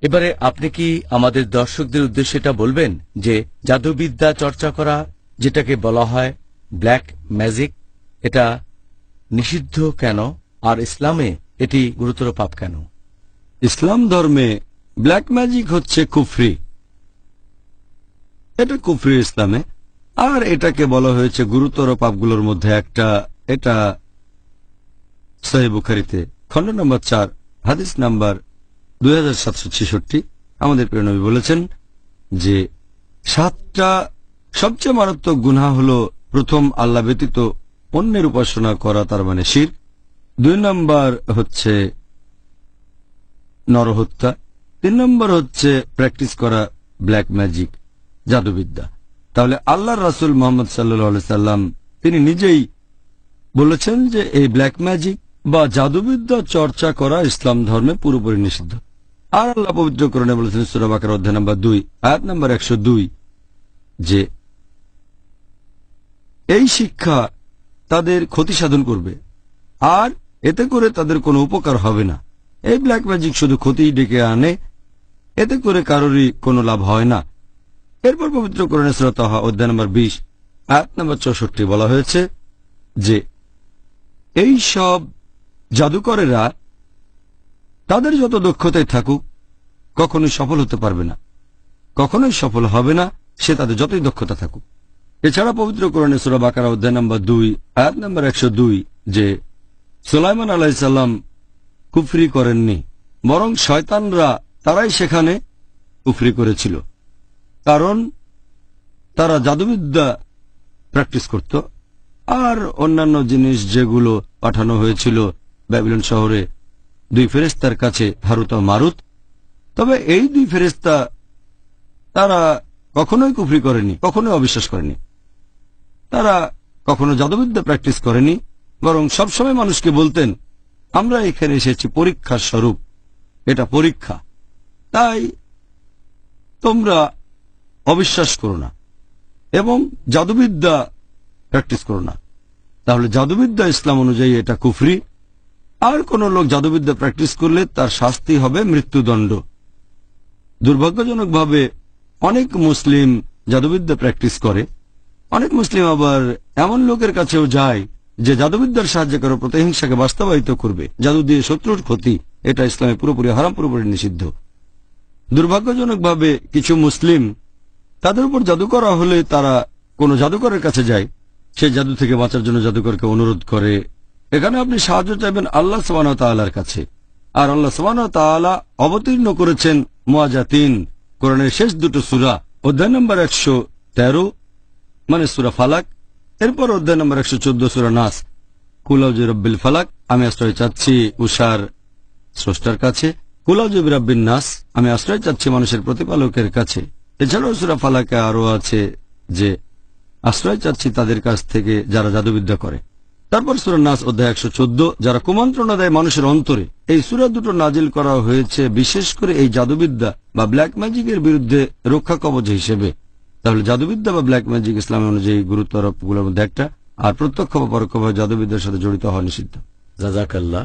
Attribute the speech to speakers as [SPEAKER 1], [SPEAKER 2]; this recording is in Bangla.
[SPEAKER 1] এবারে আপনি কি আমাদের দর্শকদের উদ্দেশ্যে এটা বলবেন যে জাদুবিদ্যা চর্চা করা, যেটাকে বলা হয় ব্ল্যাক ম্যাজিক, এটা নিষিদ্ধ কেন? আর ইসলামে এটি গুরুতর পাপ কেন?
[SPEAKER 2] ইসলাম ধর্মে ব্ল্যাক ম্যাজিক হচ্ছে কুফরি। এটা কুফরি ইসলামে। আর এটাকে বলা হয়েছে গুরুতর পাপগুলোর মধ্যে একটা, এটা সহি বুখারিতে, খণ্ড নম্বর চার, হাদিস নাম্বার দুই হাজার সাতশো ছেষট্টি আমাদের প্রেরণবী বলেছেন যে সাতটা সবচেয়ে মারাত্মক গুনাহ হল প্রথম আল্লাহ ব্যতীত অন্যের উপাসনা করা, তার মানে শির। দুই নম্বর হচ্ছে নরহত্যা। তিন নম্বর হচ্ছে প্র্যাকটিস করা ব্ল্যাক ম্যাজিক, জাদুবিদ্যা। তাহলে আল্লাহ রাসুল মোহাম্মদ সাল্লি সাল্লাম, তিনি নিজেই বলেছেন যে এই ব্ল্যাক ম্যাজিক বা জাদুবিদ্যা চর্চা করা ইসলাম ধর্মে পুরোপুরি নিষিদ্ধ। আর আল্লাহ পবিত্রকরণে বলেছেন সুরাবাকার অধ্যায় নম্বর দুই, আয়াত নম্বর একশো দুই, যে এই শিক্ষা তাদের ক্ষতি সাধন করবে, আর এতে করে তাদের কোনো উপকার হবে না। এই ব্ল্যাক ম্যাজিক শুধু ক্ষতি ডেকে আনে, এতে করে কারোরই কোনো লাভ হয় না। এরপর পবিত্র করণে শ্রোতা অধ্যায় নম্বর বিশ, আয়াত নম্বর চৌষট্টি বলা হয়েছে যে, এই সব জাদুকরেরা তাদের যত দক্ষতায় থাকুক, কখনোই সফল হতে পারবে না। কখনোই সফল হবে না, সে তাদের যতই দক্ষতা থাকুক। এছাড়া পবিত্র কোরআনে সুরা বাকারা অধ্যায় নম্বর দুই, আয়াত নম্বর একশো দুই, যে সুলাইমান আলাইসাল্লাম কুফরি করেননি, বরং শয়তানরা তারাই সেখানে কুফরি করেছিল। কারণ তারা জাদুবিদ্যা প্র্যাকটিস করত, আর অন্যান্য জিনিস যেগুলো পাঠানো হয়েছিল ব্যাবিলন শহরে দুই ফেরেস্তার কাছে হারুত মারুত। তবে এই দুই ফেরেস্তা তারা কখনোই কুফরি করেনি, কখনোই অবিশ্বাস করেনি। তারা কখনো জাদুবিদ্যা প্র্যাকটিস করেনি, বরং সবসময় মানুষকে বলতেন, আমরা এখানে এসেছি পরীক্ষার স্বরূপ, এটা পরীক্ষা। তাই তোমরা অবিশ্বাস করো না এবং জাদুবিদ্যা প্র্যাকটিস করো না। তাহলে জাদুবিদ্যা ইসলাম অনুযায়ী এটা কুফরি। আর কোন লোক জাদুবিদ্যা প্র্যাকটিস করলে তার শাস্তি হবে মৃত্যুদণ্ড। দুর্ভাগ্যজনকভাবে অনেক মুসলিম জাদুবিদ্যা প্র্যাকটিস করে, অনেক মুসলিম আবার এমন লোকের কাছেও যায় যে জাদুবিদ্যার সাহায্য করে প্রতিহিংসাকে বাস্তবায়িত করবে। জাদু দিয়ে শত্রুর ক্ষতি, এটা ইসলামে পুরোপুরি হারাম, পুরোপুরি নিষিদ্ধ। দুর্ভাগ্যজনকভাবে কিছু মুসলিম তাদের উপর জাদু করা হলে তারা কোনো জাদুকরের কাছে যায়, সে জাদু থেকে বাঁচার জন্য জাদুকরকে অনুরোধ করে এখানে আপনি সাহায্য চাইবেন আল্লাহ সবান তাল্লার কাছে। আর আল্লাহ সবান তাআলা অবতীর্ণ করেছেন মোয়াজা তিন কোরআনের শেষ দুটো সুরা, অধ্যায় নম্বর একশো তেরো মানে সুরা ফালাক। এরপর অধ্যায় নম্বর একশো চোদ্দ, সুরা নাস। কুলাউজ রব্বিল ফালাক, আমি আশ্রয় চাচ্ছি উষার স্রষ্টার কাছে। কুলাউজ রব্বিন নাস, আমি আশ্রয় চাচ্ছি মানুষের প্রতিপালকের কাছে। এছাড়াও সুরা ফালাকে আরও আছে যে, আশ্রয় চাচ্ছি তাদের কাছ থেকে যারা জাদুবিদ্যা করে। তারপর সুরা নাস অধ্যায় একশো চোদ্দ, যারা কুমন্ত্রণা দেয় মানুষের অন্তরে, এই সুরা দুটো নাজিল করা হয়েছে বিশেষ করে এই জাদুবিদ্যা বা ব্ল্যাক ম্যাজিকের বিরুদ্ধে রক্ষা কবচ হিসেবে। তাহলে জাদুবিদ্যা বা ব্ল্যাক ম্যাজিক ইসলাম অনুযায়ী গুরুত্ব আরোপগুলোর মধ্যে একটা, আর প্রত্যক্ষ বা পরোক্ষভাবে জাদুবিদ্যার সাথে জড়িত হওয়া নিষিদ্ধ।
[SPEAKER 1] জাজাকাল্লাহ